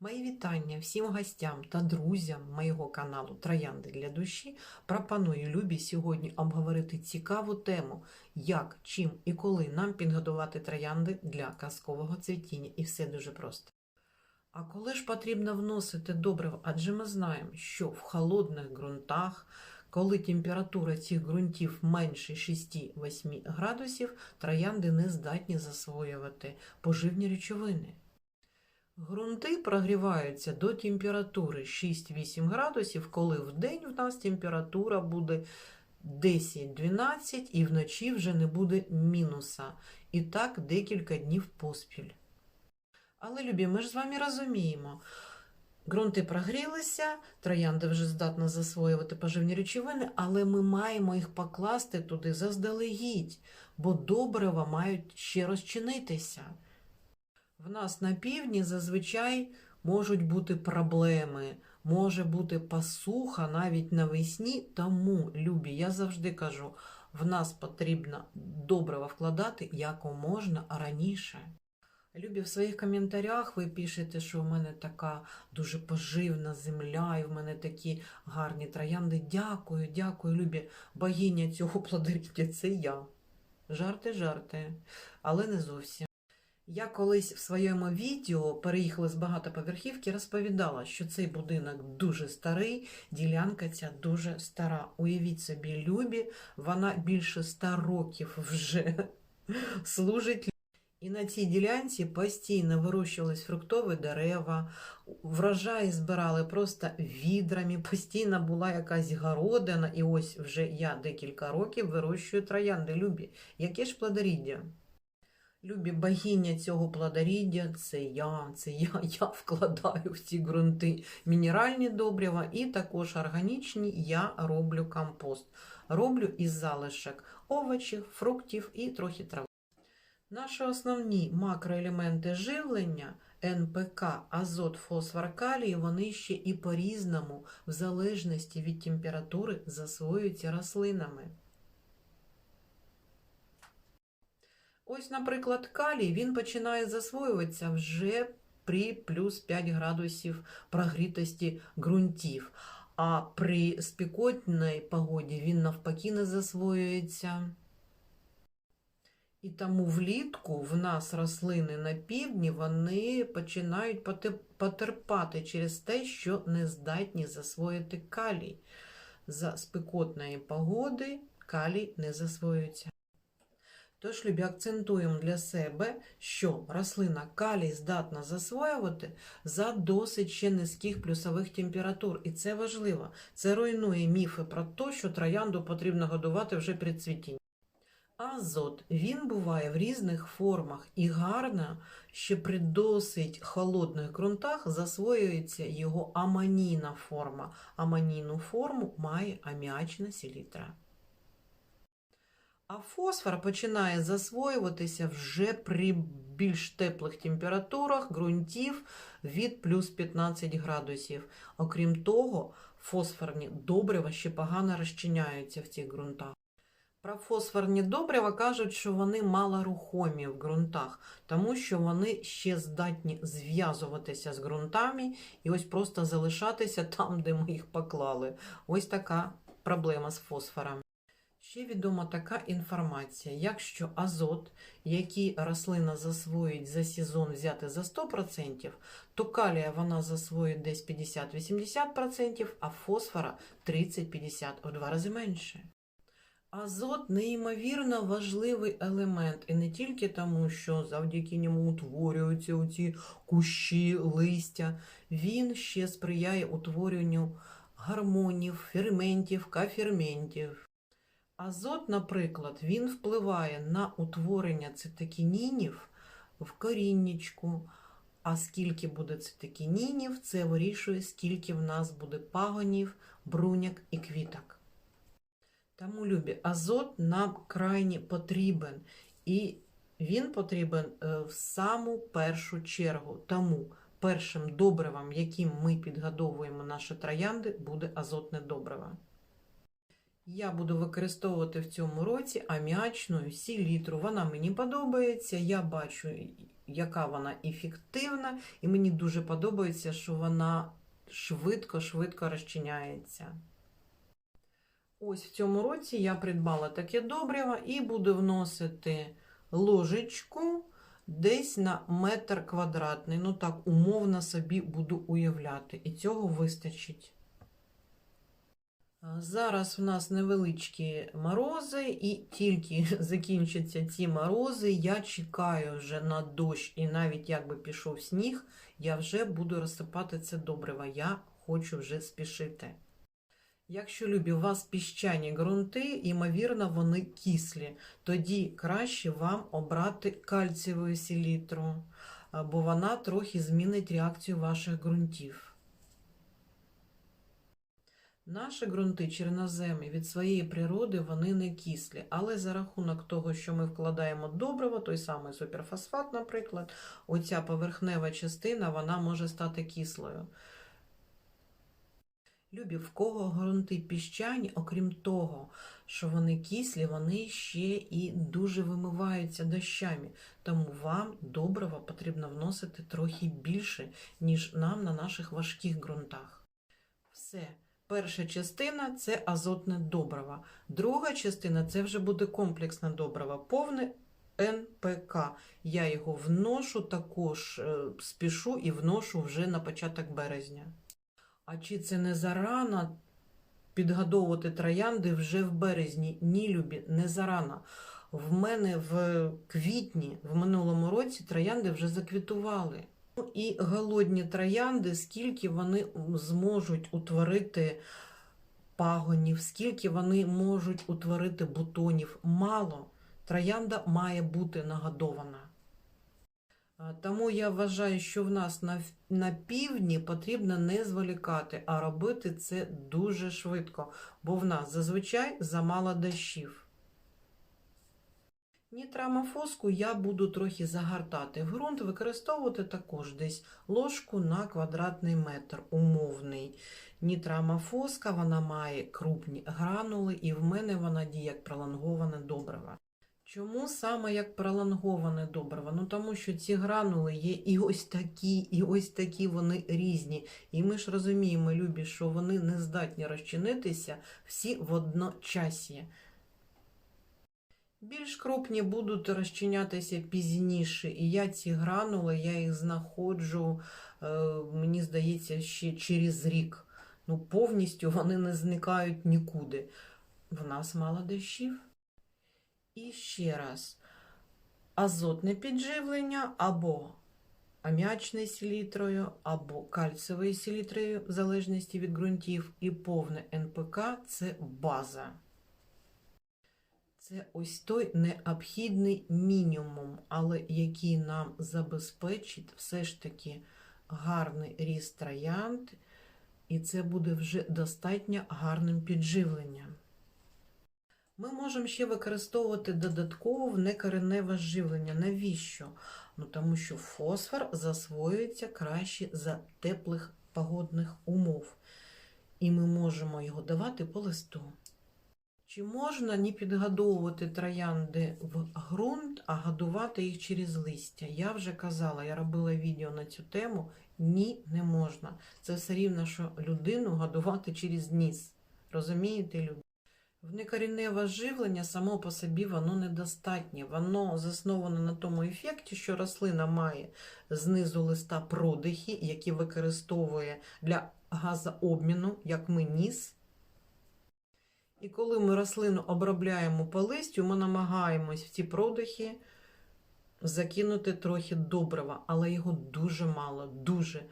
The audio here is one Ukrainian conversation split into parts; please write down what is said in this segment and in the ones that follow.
Мої вітання всім гостям та друзям моєго каналу Троянди для душі. Пропоную Любі сьогодні обговорити цікаву тему, як, чим і коли нам підготувати троянди для казкового цвітіння. І все дуже просто. А коли ж потрібно вносити добрив? Адже ми знаємо, що в холодних ґрунтах, коли температура цих ґрунтів менше 6-8 градусів, троянди не здатні засвоювати поживні речовини. Грунти прогріваються до температури 6-8 градусів, коли в день в нас температура буде 10-12 і вночі вже не буде мінуса. І так декілька днів поспіль. Але, любі, ми ж з вами розуміємо, ґрунти прогрілися, троянда вже здатна засвоювати поживні речовини, але ми маємо їх покласти туди заздалегідь, бо добрива мають ще розчинитися. В нас на півдні зазвичай можуть бути проблеми, може бути пасуха навіть навесні. Тому, любі, я завжди кажу, в нас потрібно добрива вкладати якоможна раніше. Любі, в своїх коментарях ви пишете, що в мене така дуже поживна земля, і в мене такі гарні троянди. Дякую, дякую, любі. Богиня цього плодоріддя це я. Жарти, жарти, але не зовсім. Я колись в своєму відео переїхала з багатоповерхівки, розповідала, що цей будинок дуже старий, ділянка ця дуже стара. Уявіть собі, Любі, вона більше ста років вже служить. І на цій ділянці постійно вирощувались фруктові дерева, врожаї збирали просто відрами, постійно була якась городина, і ось вже я декілька років вирощую троянди. Любі, яке ж плодоріддя? Любі богиня цього плодоріддя це я, це я, я вкладаю в ці ґрунти мінеральні добрива і також органічні я роблю компост. Роблю із залишок овочів, фруктів і трохи трави. Наші основні макроелементи живлення НПК, азот, фосфор, калій, вони ще і по-різному, в залежності від температури, засвоюються рослинами. Ось, наприклад, калій він починає засвоюватися вже при плюс 5 градусів прогрітості ґрунтів, а при спекотній погоді він навпаки не засвоюється. І тому влітку в нас рослини на півдні вони починають потерпати через те, що не здатні засвоїти калій. За спекотної погоди калій не засвоюється. Тож, любі, акцентуємо для себе, що рослина калій здатна засвоювати за досить ще низьких плюсових температур. І це важливо. Це руйнує міфи про те, що троянду потрібно годувати вже при цвітінні. Азот він буває в різних формах і гарно, що при досить холодних ґрунтах засвоюється його аманійна форма. Аманійну форму має аміачна селітра. А фосфор починає засвоюватися вже при більш теплих температурах ґрунтів від плюс 15 градусів. Окрім того, фосфорні добрива ще погано розчиняються в цих ґрунтах. Про фосфорні добрива кажуть, що вони малорухомі в ґрунтах, тому що вони ще здатні зв'язуватися з ґрунтами і ось просто залишатися там, де ми їх поклали. Ось така проблема з фосфором. Ще відома така інформація, якщо азот, який рослина засвоїть за сезон взяти за 100%, то калія вона засвоїть десь 50-80%, а фосфора 30-50 у два рази менше. Азот неймовірно важливий елемент, і не тільки тому, що завдяки ньому утворюються ці кущі, листя, він ще сприяє утворенню гормонів, ферментів, каферментів. Азот, наприклад, він впливає на утворення цитокінінів в коріннячку. А скільки буде цитокінінів, це вирішує, скільки в нас буде пагонів, бруняк і квіток. Тому, любі, азот нам крайні потрібен. І він потрібен е, в саму першу чергу. Тому першим добривом, яким ми підгодовуємо наші троянди, буде азотне добриво. Я буду використовувати в цьому році аміачну селітру. Вона мені подобається. Я бачу, яка вона ефективна, і мені дуже подобається, що вона швидко-швидко розчиняється. Ось в цьому році я придбала таке добриво і буду вносити ложечку десь на метр квадратний. Ну так, умовно собі буду уявляти. І цього вистачить. Зараз в нас невеличкі морози, і тільки закінчаться ці морози, я чекаю вже на дощ, і навіть якби пішов сніг, я вже буду розсипати це добриво. Я хочу вже спішити. Якщо любі у вас піщані ґрунти, ймовірно, вони кислі, тоді краще вам обрати кальцієву селітру, бо вона трохи змінить реакцію ваших ґрунтів. Наші ґрунти чорноземи від своєї природи вони не кислі, але за рахунок того, що ми вкладаємо добриво, той самий суперфосфат, наприклад, оця поверхнева частина вона може стати кислою. Любі, в кого ґрунти піщані, окрім того, що вони кислі, вони ще і дуже вимиваються дощами. Тому вам добрива потрібно вносити трохи більше, ніж нам на наших важких ґрунтах. Все. Перша частина це азотне добриво. Друга частина це вже буде комплексне добриво, повне НПК. Я його вношу також е, спішу і вношу вже на початок березня. А чи це не зарано підгодовувати троянди вже в березні? Ні, любі, не зарано. В мене в квітні, в минулому році, троянди вже заквітували. І голодні троянди, скільки вони зможуть утворити пагонів, скільки вони можуть утворити бутонів. Мало. Троянда має бути нагодована. Тому я вважаю, що в нас на, на півдні потрібно не зволікати, а робити це дуже швидко, бо в нас зазвичай замало дощів. Нітрамофоску я буду трохи загортати в ґрунт, використовувати також десь ложку на квадратний метр умовний. Нітрамофоска вона має крупні гранули, і в мене вона діє як пролонговане добриво. Чому саме як пролонговане добриво? Ну тому що ці гранули є і ось такі, і ось такі вони різні. І ми ж розуміємо, любі, що вони не здатні розчинитися всі водночасі. Більш крупні будуть розчинятися пізніше, і я ці гранули, я їх знаходжу, е, мені здається, ще через рік. Ну, повністю вони не зникають нікуди. В нас мало дощів. І ще раз, азотне підживлення або аміачною селітрою, або кальцевою селітрою, в залежності від ґрунтів, і повне НПК це база. Це ось той необхідний мінімум, але який нам забезпечить все ж таки гарний ріст троянд, і це буде вже достатньо гарним підживленням. Ми можемо ще використовувати додатково внекореневе живлення. Навіщо? Ну, тому що фосфор засвоюється краще за теплих погодних умов. І ми можемо його давати по листу. Чи можна не підгодовувати троянди в ґрунт, а годувати їх через листя? Я вже казала, я робила відео на цю тему. Ні, не можна. Це все рівно, що людину годувати через ніс. Розумієте, люди? Внекорінневе живлення само по собі воно недостатнє. Воно засноване на тому ефекті, що рослина має знизу листа продихи, які використовує для газообміну, як ми ніс. І коли ми рослину обробляємо по листю, ми намагаємось в ці продихи закинути трохи добрива, але його дуже мало, дуже.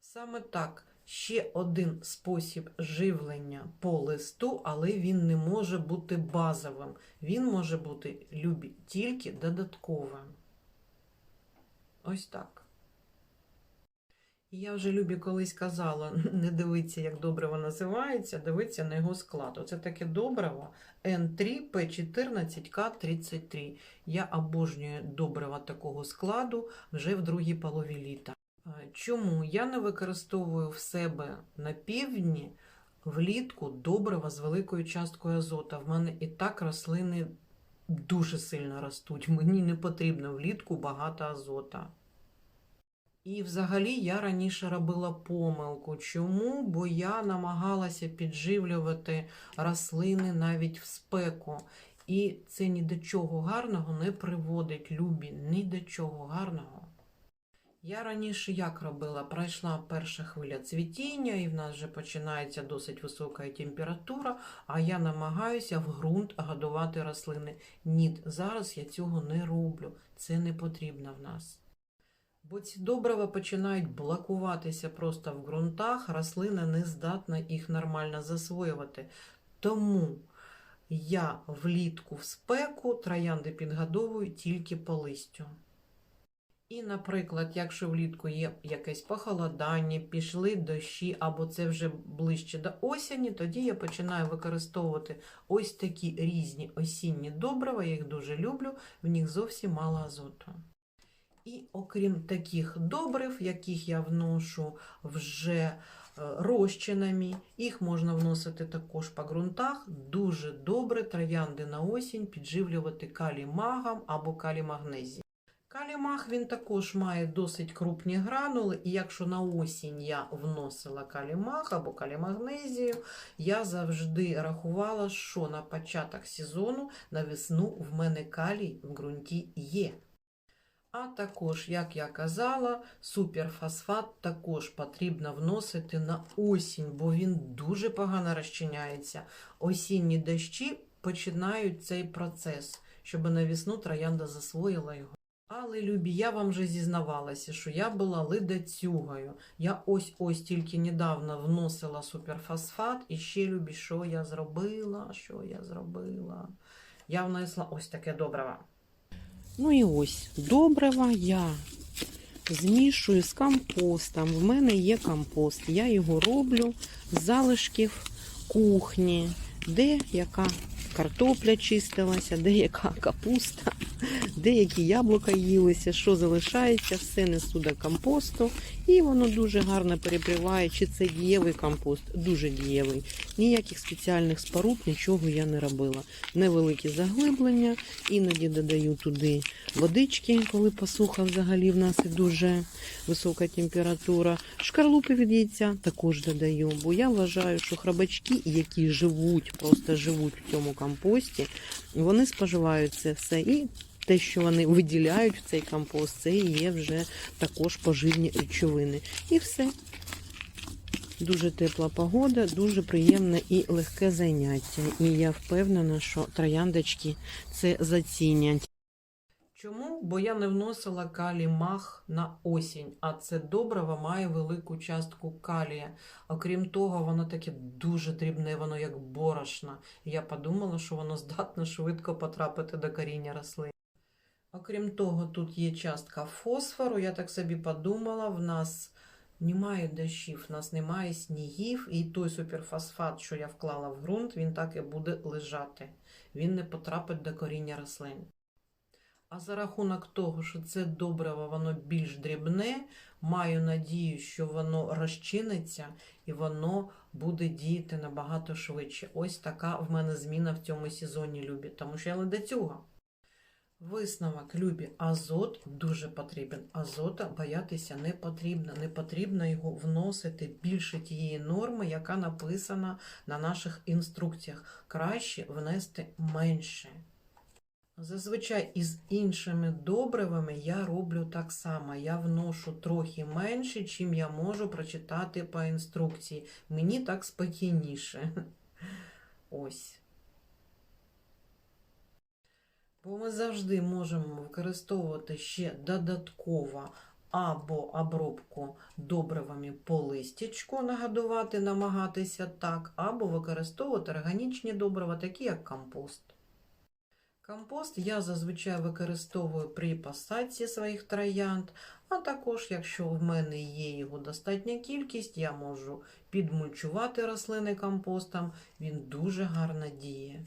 Саме так, ще один спосіб живлення по листу, але він не може бути базовим. Він може бути любі, тільки додатковим. Ось так. Я вже любі колись казала, не дивиться, як добриво називається, дивиться на його склад. Оце таке добриво N3P14K33. Я обожнюю добрива такого складу вже в другій полові літа. Чому я не використовую в себе на півдні влітку добрива з великою часткою азота. В мене і так рослини дуже сильно ростуть. Мені не потрібно влітку багато азота. І взагалі я раніше робила помилку. Чому? Бо я намагалася підживлювати рослини навіть в спеку. І це ні до чого гарного не приводить, любі, ні до чого гарного. Я раніше як робила? Пройшла перша хвиля цвітіння, і в нас вже починається досить висока температура, а я намагаюся в ґрунт годувати рослини. Ні, зараз я цього не роблю. Це не потрібно в нас. Бо ці добрива починають блокуватися просто в ґрунтах, рослина не здатна їх нормально засвоювати. Тому я влітку в спеку троянди підгодовую тільки по листю. І, наприклад, якщо влітку є якесь похолодання, пішли дощі, або це вже ближче до осені, тоді я починаю використовувати ось такі різні осінні добрива, я їх дуже люблю, в них зовсім мало азоту. І окрім таких добрив, яких я вношу вже е, розчинами, їх можна вносити також по ґрунтах. Дуже добре троянди на осінь підживлювати калімагом або калімагнезієм. Калімаг він також має досить крупні гранули, і якщо на осінь я вносила калімаг або калімагнезію, я завжди рахувала, що на початок сезону на весну в мене калій в ґрунті є. А також, як я казала, суперфосфат також потрібно вносити на осінь, бо він дуже погано розчиняється. Осінні дощі починають цей процес, щоб на весну троянда засвоїла його. Але, любі, я вам вже зізнавалася, що я була ледацюгою. Я ось-ось тільки недавно вносила суперфосфат, і ще, любі, що я зробила, що я зробила. Я внесла ось таке добриво. Ну і ось добрива я змішую з компостом. В мене є компост. Я його роблю з залишків кухні, де яка картопля чистилася, де яка капуста, деякі яблука їлися, що залишається, все несу до компосту. І воно дуже гарно переприває. Чи це дієвий компост? Дуже дієвий. Ніяких спеціальних споруд, нічого я не робила. Невеликі заглиблення, іноді додаю туди водички, коли посуха взагалі в нас і дуже висока температура. Шкарлупи від яйця також додаю, бо я вважаю, що храбачки, які живуть, просто живуть в цьому компості, вони споживають це все. І те, що вони виділяють в цей компост, це є вже також поживні речовини. І все. Дуже тепла погода, дуже приємне і легке заняття. І я впевнена, що трояндочки це зацінять. Чому? Бо я не вносила калій-мах на осінь, а це добриво має велику частку калія. Окрім того, воно таке дуже дрібне, воно як борошно. І я подумала, що воно здатне швидко потрапити до коріння рослин. Окрім того, тут є частка фосфору. Я так собі подумала, в нас немає дощів, в нас немає снігів, і той суперфосфат, що я вклала в ґрунт, він так і буде лежати. Він не потрапить до коріння рослин. А за рахунок того, що це добриво, воно більш дрібне, маю надію, що воно розчиниться і воно буде діяти набагато швидше. Ось така в мене зміна в цьому сезоні, любі, тому що я ледацюга. Висновок, любі, азот дуже потрібен. Азота боятися не потрібно. Не потрібно його вносити більше тієї норми, яка написана на наших інструкціях. Краще внести менше. Зазвичай із іншими добривами я роблю так само. Я вношу трохи менше, чим я можу прочитати по інструкції. Мені так спокійніше. Ось. Бо ми завжди можемо використовувати ще додатково або обробку добривами по листячку, нагодувати, намагатися так, або використовувати органічні добрива, такі як компост. Компост я зазвичай використовую при посадці своїх троянд, а також, якщо в мене є його достатня кількість, я можу підмульчувати рослини компостом, він дуже гарно діє.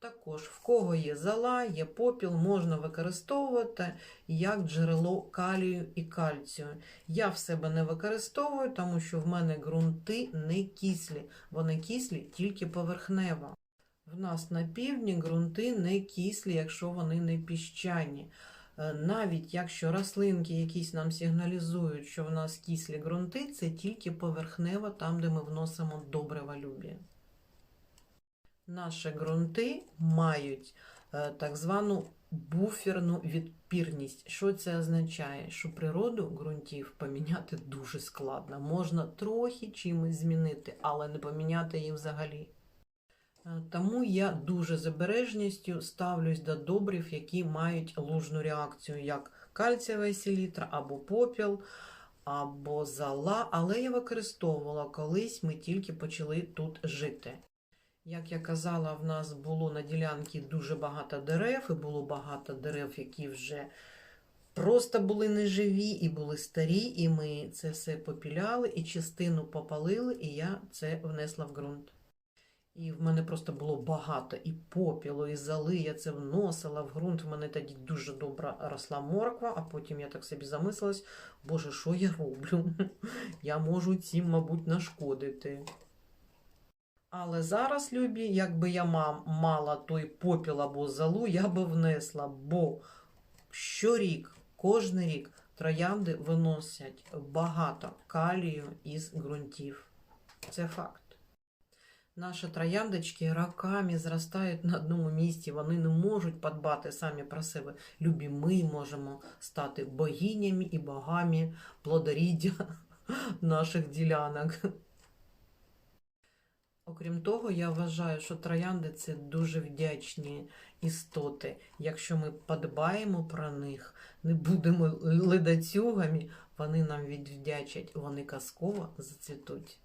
Також в кого є зола, є попіл, можна використовувати як джерело калію і кальцію. Я в себе не використовую, тому що в мене ґрунти не кислі. Вони кислі тільки поверхнево. В нас на півдні ґрунти не кислі, якщо вони не піщані. Е, Навіть якщо рослинки якісь нам сигналізують, що в нас кислі ґрунти, це тільки поверхнево, там, де ми вносимо добрива любі. Наші ґрунти мають е, так звану буферну відпірність. Що це означає? Що природу ґрунтів поміняти дуже складно. Можна трохи чимось змінити, але не поміняти її взагалі. Е, Тому я дуже з обережністю ставлюсь до добрив, які мають лужну реакцію, як кальцієва селітра або попіл, або зола, але я використовувала колись ми тільки почали тут жити. Як я казала, в нас було на ділянці дуже багато дерев, і було багато дерев, які вже просто були неживі і були старі, і ми це все попіляли, і частину попалили, і я це внесла в ґрунт. І в мене просто було багато і попілу, і золи. Я це вносила в ґрунт. В мене тоді дуже добре росла морква, а потім я так собі замислилась, боже, що я роблю? Я можу цим, мабуть, нашкодити. Але зараз, любі, якби я мала той попіл або залу, я би внесла, бо щорік, кожен рік троянди виносять багато калію із ґрунтів. Це факт. Наші трояндочки роками зростають на одному місці, вони не можуть подбати самі про себе. Любі, ми можемо стати богинями і богами плодоріддя наших ділянок. Окрім того, я вважаю, що троянди це дуже вдячні істоти. Якщо ми подбаємо про них, не будемо ледацюгами, вони нам відвдячать, вони казково зацвітуть.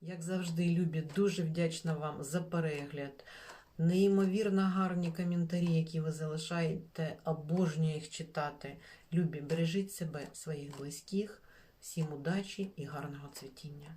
Як завжди, любі, дуже вдячна вам за перегляд. Неймовірно гарні коментарі, які ви залишаєте, обожнюю їх читати. Любі, бережіть себе, своїх близьких, всім удачі і гарного цвітіння.